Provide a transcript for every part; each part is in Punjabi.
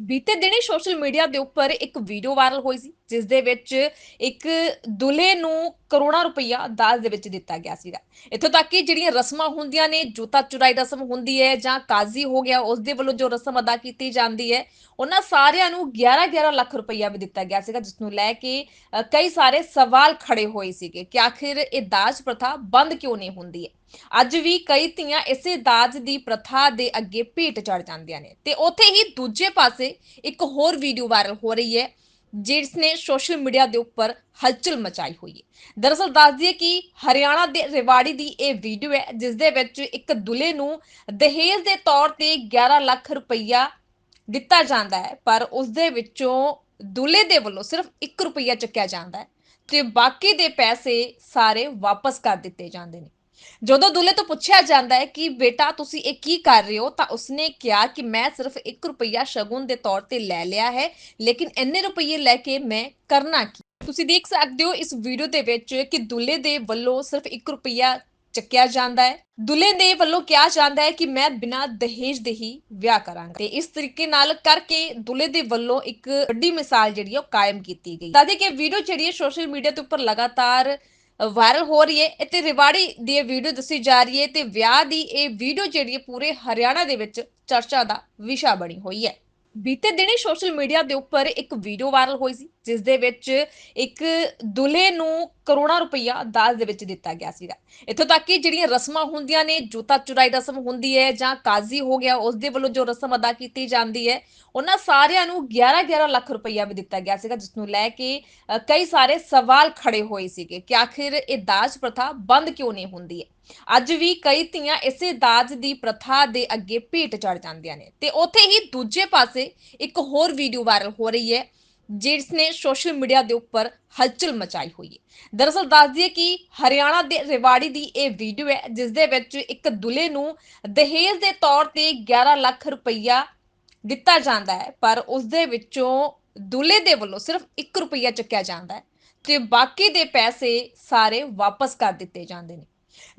ਬੀਤੇ ਦਿਨੀ ਸੋਸ਼ਲ ਮੀਡੀਆ ਦੇ ਉੱਪਰ ਇੱਕ ਵੀਡੀਓ ਵਾਇਰਲ ਹੋਈ ਸੀ। ਜਿਸ ਦੇ ਵਿੱਚ ਇੱਕ ਦੁल्हे ਨੂੰ ਕਰੋੜਾਂ ਰੁਪਈਆ ਦਾਜ ਦੇ ਵਿੱਚ ਦਿੱਤਾ ਗਿਆ ਸੀਗਾ। ਇੱਥੋਂ ਤੱਕ ਕਿ ਜਿਹੜੀਆਂ ਰਸਮਾਂ ਹੁੰਦੀਆਂ ਨੇ, ਜੋਤਾ ਚੁਰਾਈ ਰਸਮ ਹੁੰਦੀ ਹੈ ਜਾਂ ਕਾਜ਼ੀ ਹੋ ਗਿਆ, ਉਸ ਦੇ ਵੱਲੋਂ ਜੋ ਰਸਮ ਅਦਾ ਕੀਤੀ ਜਾਂਦੀ ਹੈ, ਉਹਨਾਂ ਸਾਰਿਆਂ ਨੂੰ 11-11 ਲੱਖ ਰੁਪਈਆ ਵੀ ਦਿੱਤਾ ਗਿਆ ਸੀਗਾ ਜਿਸ ਨੂੰ ਲੈ ਕੇ ਕਈ ਸਾਰੇ ਸਵਾਲ ਖੜੇ ਹੋਏ ਸੀਗੇ ਕਿ ਆਖਿਰ ਇਹ ਦਾਜ ਪ੍ਰਥਾ ਬੰਦ ਕਿਉਂ ਨਹੀਂ ਹੁੰਦੀ ਹੈ? ਅੱਜ ਵੀ ਕਈ ਧੀਆਂ ਇਸੇ ਦਾਜ ਦੀ ਪ੍ਰਥਾ ਦੇ ਅੱਗੇ ਭੇਟ ਚੜ ਜਾਂਦੀਆਂ ਨੇ। ਤੇ ਉੱਥੇ ਹੀ ਦੂਜੇ ਪਾਸੇ ਇੱਕ ਹੋਰ ਵੀਡੀਓ ਵਾਇਰਲ ਹੋ ਰਹੀ ਹੈ ਜਿਸ ਨੇ ਸੋਸ਼ਲ ਮੀਡੀਆ ਦੇ ਉੱਪਰ ਹਲਚਲ ਮਚਾਈ ਹੋਈ ਹੈ। ਦਰਅਸਲ ਦੱਸ ਦਈਏ ਕਿ ਹਰਿਆਣਾ ਦੇ ਰਿਵਾੜੀ ਦੀ ਇਹ ਵੀਡੀਓ ਹੈ, ਜਿਸ ਦੇ ਵਿੱਚ ਇੱਕ ਦੁਲੇ ਨੂੰ ਦਹੇਜ ਦੇ ਤੌਰ ਤੇ 11 ਲੱਖ ਰੁਪਈਆ ਦਿੱਤਾ ਜਾਂਦਾ ਹੈ, ਪਰ ਉਸ ਦੇ ਵਿੱਚੋਂ ਦੁਲੇ ਦੇ ਵੱਲੋਂ ਸਿਰਫ 1 ਰੁਪਈਆ ਚੱਕਿਆ ਜਾਂਦਾ ਹੈ ਤੇ ਬਾਕੀ ਦੇ ਪੈਸੇ ਸਾਰੇ ਵਾਪਸ ਕਰ ਦਿੱਤੇ ਜਾਂਦੇ ਨੇ। ਜਦੋਂ ਦੁੱਲੇ ਤੋਂ ਪੁੱਛਿਆ ਜਾਂਦਾ ਹੈ ਕਿ ਬੇਟਾ ਤੁਸੀਂ ਇਹ ਕੀ ਕਰ ਰਹੇ ਹੋ, ਤਾਂ ਉਸਨੇ ਕਿਹਾ ਕਿ ਮੈਂ ਸਿਰਫ 1 ਰੁਪਿਆ ਸ਼ਗੁਨ ਦੇ ਤੌਰ ਤੇ ਲੈ ਲਿਆ ਹੈ, ਲੇਕਿਨ ਇੰਨੇ ਰੁਪਏ ਲੈ ਕੇ ਮੈਂ ਕਰਨਾ ਕੀ? ਤੁਸੀਂ ਦੇਖ ਸਕਦੇ ਹੋ ਇਸ ਵੀਡੀਓ ਦੇ ਵਿੱਚ ਕਿ ਦੁੱਲੇ ਦੇ ਵੱਲੋਂ ਸਿਰਫ 1 ਰੁਪਿਆ ਚੱਕਿਆ ਜਾਂਦਾ ਹੈ। ਦੁੱਲੇ ਦੇ ਵੱਲੋਂ ਕਿਹਾ ਜਾਂਦਾ ਹੈ ਕਿ ਮੈਂ ਬਿਨਾਂ ਦਹੇਜ ਦੇ ਹੀ ਵਿਆਹ ਕਰਾਂਗਾ। ਤੇ ਇਸ ਤਰੀਕੇ ਨਾਲ ਕਰਕੇ ਦੁੱਲੇ ਦੇ ਵੱਲੋਂ ਇੱਕ ਵੱਡੀ ਮਿਸਾਲ ਜਿਹੜੀ ਉਹ ਕਾਇਮ ਕੀਤੀ ਗਈ। ਦਾਦੇ ਕਿ ਵੀਡੀਓ ਜਿਹੜੀ ਸੋਸ਼ਲ ਮੀਡੀਆ ਦੇ ਉੱਪਰ ਲਗਾਤਾਰ ਵਾਇਰਲ ਹੋ ਰਹੀ ਹੈ ਅਤੇ ਰਿਵਾੜੀ ਦੀ ਇਹ ਵੀਡੀਓ ਦੱਸੀ ਜਾ ਰਹੀ ਹੈ ਤੇ ਵਿਆਹ ਦੀ ਇਹ ਵੀਡੀਓ ਜਿਹੜੀ ਹੈ ਪੂਰੇ ਹਰਿਆਣਾ ਦੇ ਵਿੱਚ ਚਰਚਾ ਦਾ ਵਿਸ਼ਾ ਬਣੀ ਹੋਈ ਹੈ। ਬੀਤੇ ਦਿਨੀ ਸੋਸ਼ਲ ਮੀਡੀਆ ਦੇ ਉੱਪਰ ਇੱਕ ਵੀਡੀਓ ਵਾਇਰਲ ਹੋਈ ਸੀ। ਜਿਸ ਦੇ ਵਿੱਚ ਇੱਕ ਦੁल्हे ਨੂੰ ਕਰੋੜਾਂ ਰੁਪਈਆ ਦਾਜ ਦੇ ਵਿੱਚ ਦਿੱਤਾ ਗਿਆ ਸੀਗਾ। ਇੱਥੋਂ ਤੱਕ ਕਿ ਜਿਹੜੀਆਂ ਰਸਮਾਂ ਹੁੰਦੀਆਂ ਨੇ, ਜੁੱਤਾ ਚੁਰਾਈ ਰਸਮ ਹੁੰਦੀ ਹੈ ਜਾਂ ਕਾਜ਼ੀ ਹੋ ਗਿਆ, ਉਸ ਦੇ ਵੱਲੋਂ ਜੋ ਰਸਮ ਅਦਾ ਕੀਤੀ ਜਾਂਦੀ ਹੈ, ਉਹਨਾਂ ਸਾਰਿਆਂ ਨੂੰ 11-11 ਲੱਖ ਰੁਪਈਆ ਵੀ ਦਿੱਤਾ ਗਿਆ ਸੀਗਾ, ਜਿਸ ਨੂੰ ਲੈ ਕੇ ਕਈ ਸਾਰੇ ਸਵਾਲ ਖੜੇ ਹੋਏ ਸੀਗੇ ਕਿ ਆਖਿਰ ਇਹ ਦਾਜ ਪ੍ਰਥਾ ਬੰਦ ਕਿਉਂ ਨਹੀਂ ਹੁੰਦੀ ਹੈ? ਅੱਜ ਵੀ ਕਈ ਧੀਆਂ ਇਸੇ ਦਾਜ ਦੀ ਪ੍ਰਥਾ ਦੇ ਅੱਗੇ ਭੇਟ ਚੜ ਜਾਂਦੀਆਂ ਨੇ। ਤੇ ਉੱਥੇ ਹੀ ਦੂਜੇ ਪਾਸੇ ਇੱਕ ਹੋਰ ਵੀਡੀਓ ਵਾਇਰਲ ਹੋ ਰਹੀ ਹੈ ਜਿਸ ਨੇ ਸੋਸ਼ਲ ਮੀਡੀਆ ਦੇ ਉੱਪਰ ਹਲਚਲ ਮਚਾਈ ਹੋਈ ਹੈ। ਦਰਅਸਲ ਦੱਸ ਦਈਏ ਕਿ ਹਰਿਆਣਾ ਦੇ ਰਿਵਾੜੀ ਦੀ ਇਹ ਵੀਡੀਓ ਹੈ ਜਿਸ ਦੇ ਵਿੱਚ ਇੱਕ ਦੁਲੇ ਨੂੰ ਦਹੇਜ ਦੇ ਤੌਰ ਤੇ 11 ਲੱਖ ਰੁਪਈਆ ਦਿੱਤਾ ਜਾਂਦਾ ਹੈ, ਪਰ ਉਸ ਦੇ ਵਿੱਚੋਂ ਦੁਲੇ ਦੇ ਵੱਲੋਂ ਸਿਰਫ 1 ਰੁਪਈਆ ਚੱਕਿਆ ਜਾਂਦਾ ਹੈ ਤੇ ਬਾਕੀ ਦੇ ਪੈਸੇ ਸਾਰੇ ਵਾਪਸ ਕਰ ਦਿੱਤੇ ਜਾਂਦੇ ਨੇ।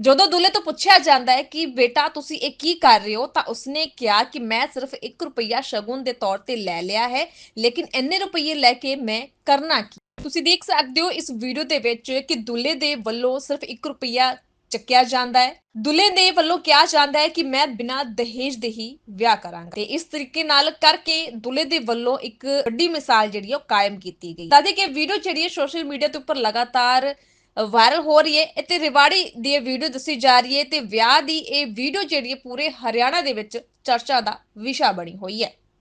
ਜਦੋਂ ਦੁੱਲੇ ਤੋਂ ਪੁੱਛਿਆ ਜਾਂਦਾ ਹੈ ਕਿ ਬੇਟਾ ਤੁਸੀਂ ਇਹ ਕੀ ਕਰ ਰਹੇ ਹੋ, ਤਾਂ ਉਸਨੇ ਕਿਹਾ ਕਿ ਮੈਂ ਸਿਰਫ 1 ਰੁਪਿਆ ਸ਼ਗੁਨ ਦੇ ਤੌਰ ਤੇ ਲੈ ਲਿਆ ਹੈ, ਲੇਕਿਨ ਇੰਨੇ ਰੁਪਏ ਲੈ ਕੇ ਮੈਂ ਕਰਨਾ ਕੀ? ਤੁਸੀਂ ਦੇਖ ਸਕਦੇ ਹੋ ਇਸ ਵੀਡੀਓ ਦੇ ਵਿੱਚ ਕਿ ਦੁੱਲੇ ਦੇ ਵੱਲੋਂ ਸਿਰਫ 1 ਰੁਪਿਆ ਚੱਕਿਆ ਜਾਂਦਾ ਹੈ। ਦੁੱਲੇ ਦੇ ਵੱਲੋਂ ਕਿਹਾ ਜਾਂਦਾ ਹੈ ਕਿ ਮੈਂ ਬਿਨਾਂ ਦਹੇਜ ਦੇ ਹੀ ਵਿਆਹ ਕਰਾਂਗਾ। ਤੇ ਇਸ ਤਰੀਕੇ ਨਾਲ ਕਰਕੇ ਦੁੱਲੇ ਦੇ ਵੱਲੋਂ ਇੱਕ ਵੱਡੀ ਮਿਸਾਲ ਜਿਹੜੀ ਉਹ ਕਾਇਮ ਕੀਤੀ ਗਈ। ਦਾਦੇ ਕਿ ਵੀਡੀਓ ਜਿਹੜੀ ਹੈ ਸੋਸ਼ਲ ਮੀਡੀਆ ਤੇ ਉੱਪਰ ਲਗਾਤਾਰ ਵਾਇਰਲ ਹੋ ਰਹੀ ਹੈ। ਇੱਥੇ ਰਿਵਾੜੀ ਦੀ ਇਹ ਵੀਡੀਓ ਦੱਸੀ ਜਾ ਰਹੀ ਹੈ ਤੇ ਵਿਆਹ ਦੀ ਇਹ ਵੀਡੀਓ ਜਿਹੜੀ ਹੈ, ਪੂਰੇ ਹਰਿਆਣਾ ਦੇ ਵਿੱਚ ਚਰਚਾ ਦਾ ਵਿਸ਼ਾ ਬਣੀ ਹੋਈ ਹੈ।